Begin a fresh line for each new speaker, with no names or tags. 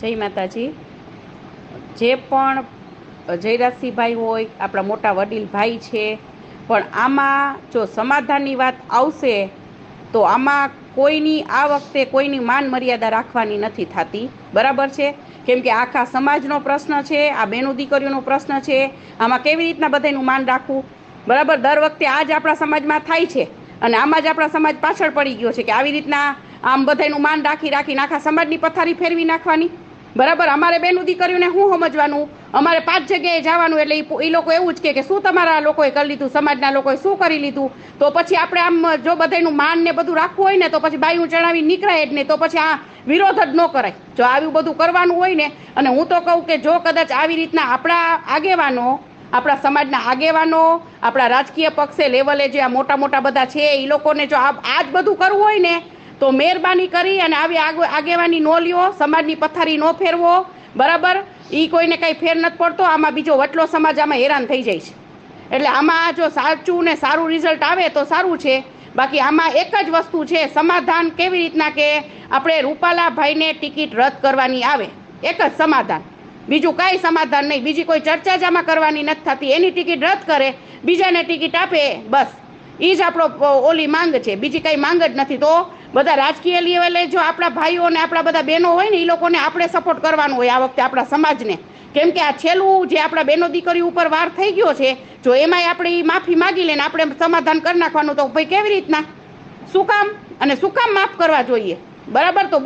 જય માતાજી. જે પણ જયરાજસિંહભાઈ હોય, આપણા મોટા વડીલ ભાઈ છે, પણ આમાં જો સમાધાનની વાત આવશે, તો આમાં કોઈની આ વખતે કોઈની માન મર્યાદા રાખવાની નથી થતી. બરાબર છે? કેમ કે આખા સમાજનો પ્રશ્ન છે, આ બેનું દીકરીઓનો પ્રશ્ન છે, આમાં કેવી રીતના બધાનું માન રાખવું? બરાબર? દર વખતે આ જ આપણા સમાજમાં થાય છે. અને આમાં જ આપણા સમાજ પાછળ પડી ગયો છે કે આવી રીતના આમ બધાનું માન રાખી રાખીને આખા સમાજની પથારી ફેરવી નાખવાની? બરાબર? અમારે બેનું દીકરીઓને શું સમજવાનું? અમારે પાંચ જગ્યાએ જવાનું એટલે એ લોકો એવું જ કે શું તમારા લોકોએ કરી લીધું? સમાજના લોકોએ શું કરી લીધું? તો પછી આપણે આમ જો બધાનું માન ને બધું રાખવું હોય ને તો પછી બાયું ચડાવી નીકળાય જ નહીં તો પછી આ વિરોધ જ ન કરાય. જો આવ્યું બધું કરવાનું હોય ને, અને હું તો કહું કે જો કદાચ આવી રીતના આપણા આગેવાનો, આપણા સમાજના આગેવાનો, આપણા રાજકીય પક્ષે લેવલે જે આ મોટા મોટા બધા છે એ લોકોને જો આ જ બધું કરવું હોય ને તો મહેરબાની કરી અને આવી આગ- આગેવાની નો લ્યો, સમાજની પથારી નો ફેરવો. બરાબર? એ કોઈને કાંઈ ફેર નથી પડતો. આમાં બીજો વટલો સમાજ આમાં હેરાન થઈ જાય છે. એટલે આમાં જો સાચું ને સારું રિઝલ્ટ આવે તો સારું છે. બાકી આમાં એક જ વસ્તુ છે, સમાધાન કેવી રીતના કે આપણે રૂપાલાભાઈને ટિકિટ રદ કરવાની આવે. એક જ સમાધાન. બીજું કાંઈ સમાધાન નહીં. બીજી કોઈ ચર્ચા જ આમાં કરવાની નથી થતી. એની ટિકિટ રદ કરે, બીજાને ટિકિટ આપે, બસ. એ જ આપણો ઓલી માંગ છે. બીજી કાંઈ માંગ જ નથી. તો બધા રાજકીય લેવલે જો આપણા ભાઈઓ અને આપણા બધા બહેનો હોય ને એ લોકોને આપણે સપોર્ટ કરવાનો હોય આ વખતે આપણા સમાજને. કેમ કે આ છેલ્લું જે આપણા બહેનો દીકરી ઉપર વાર થઈ ગયો છે, જો એમાંય આપણે એ માફી માગી લઈને આપણે સમાધાન કરી નાખવાનું, તો ભાઈ કેવી રીતના? શું કામ? અને શું કામ માફ કરવા જોઈએ? બરાબર તો